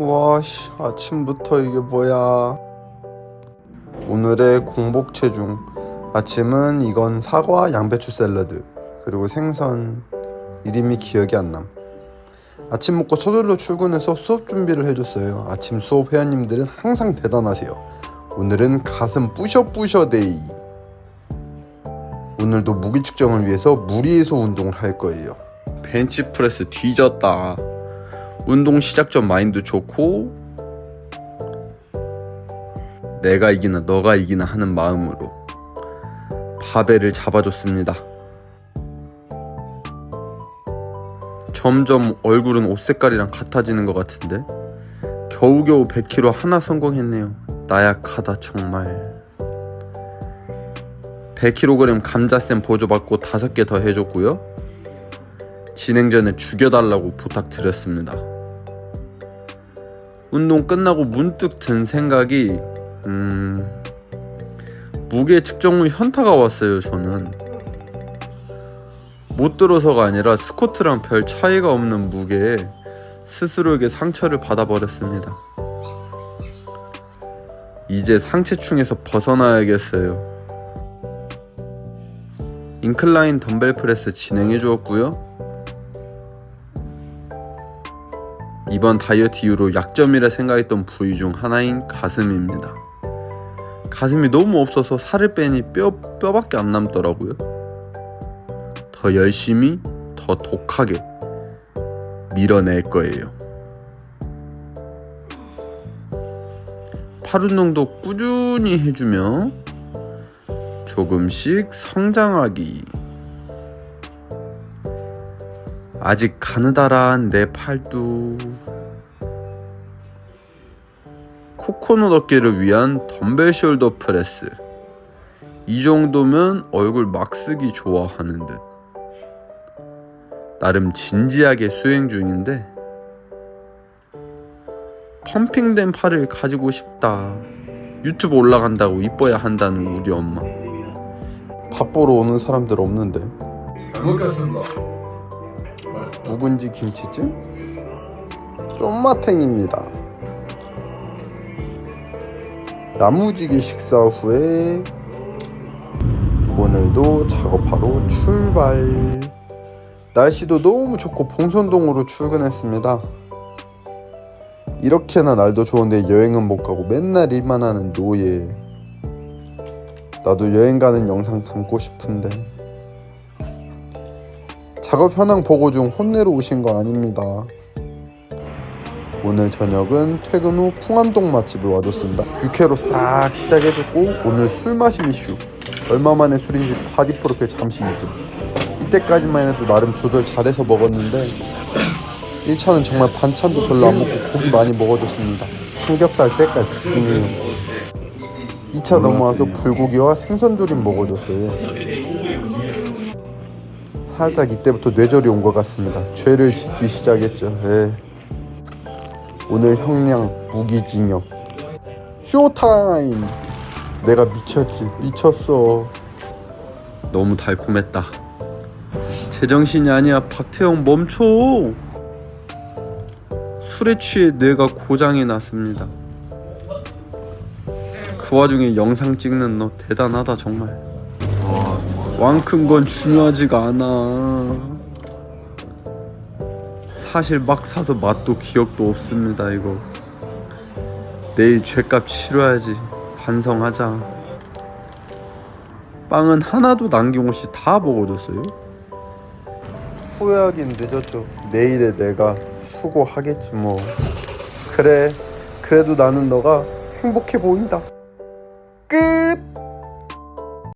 와씨 아침부터 이게 뭐야. 오늘의 공복 체중 아침은 이건 사과 양배추 샐러드 그리고 생선 이름이 기억이 안남. 아침 먹고 서둘러 출근해서 수업 준비를 해줬어요. 아침 수업 회원님들은 항상 대단하세요. 오늘은 가슴 뿌셔뿌셔 데이. 오늘도 무기 측정을 위해서 무리해서 운동을 할 거예요. 벤치프레스 뒤졌다 운동 시작 전 마인드 좋고 내가 이기나 너가 이기나 하는 마음으로 바벨을 잡아줬습니다. 점점 얼굴은 옷 색깔이랑 같아지는 것 같은데 겨우겨우 100kg 하나 성공했네요. 나약하다 정말. 100kg 감자쌤 보조받고 5개 더 해줬고요. 진행 전에 죽여달라고 부탁드렸습니다. 운동 끝나고 문득 든 생각이 음 무게 측정 후 현타가 왔어요 저는. 못 들어서가 아니라 스쿼트랑 별 차이가 없는 무게에 스스로에게 상처를 받아버렸습니다. 이제 상체충에서 벗어나야겠어요. 인클라인 덤벨 프레스 진행해 주었고요 이번 다이어트 이후로 약점이라 생각했던 부위 중 하나인 가슴입니다. 가슴이 너무 없어서 살을 빼니 뼈, 뼈밖에 안 남더라고요. 더 열심히, 더 독하게 밀어낼 거예요. 팔 운동도 꾸준히 해주며 조금씩 성장하기. 아직 가느다란 내 팔뚝 코코넛 어깨를 위한 덤벨 숄더 프레스. 이 정도면 얼굴 막 쓰기 좋아하는 듯. 나름 진지하게 수행 중인데 펌핑된 팔을 가지고 싶다. 유튜브 올라간다고 이뻐야 한다는 우리 엄마. 밥 보러 오는 사람들 없는데. 잘 먹겠습니다. 묵은지 김치찜 쫀마탱입니다. 야무지게 식사 후에 오늘도 작업하러 출발. 날씨도 너무 좋고 봉선동으로 출근했습니다. 이렇게나 날도 좋은데 여행은 못 가고 맨날 일만 하는 노예. 나도 여행 가는 영상 담고 싶은데. 작업 현황 보고 중 혼내러 오신 거 아닙니다. 오늘 저녁은 퇴근 후 풍암동 맛집을 와줬습니다. 육회로 싹 시작해줬고 오늘 술 마심 이슈. 얼마 만에 술인지 바디 프로필 잠시 잊음. 이때까지만 해도 나름 조절 잘해서 먹었는데 1차는 정말 반찬도 별로 안 먹고 고기 많이 먹어줬습니다. 삼겹살 때깔 죽이네요. 2차 넘어와서 불고기와 생선조림 먹어줬어요. 살짝 이때부터 뇌절이 온 것 같습니다. 죄를 짓기 시작했죠. 에. 오늘 형량 무기징역. 쇼타임. 내가 미쳤지. 미쳤어. 너무 달콤했다. 제정신이 아니야. 박태영 멈춰. 술에 취해 뇌가 고장이 났습니다. 그 와중에 영상 찍는 너 대단하다 정말. 왕큰 건 중요하지가 않아. 사실 막 사서 맛도 기억도 없습니다, 이거. 내일 죄값 치러야지. 반성하자. 빵은 하나도 남김없이 다 먹어줬어요. 후회하긴 늦었죠. 내일에 내가 수고하겠지 뭐. 그래. 그래도 나는 너가 행복해 보인다.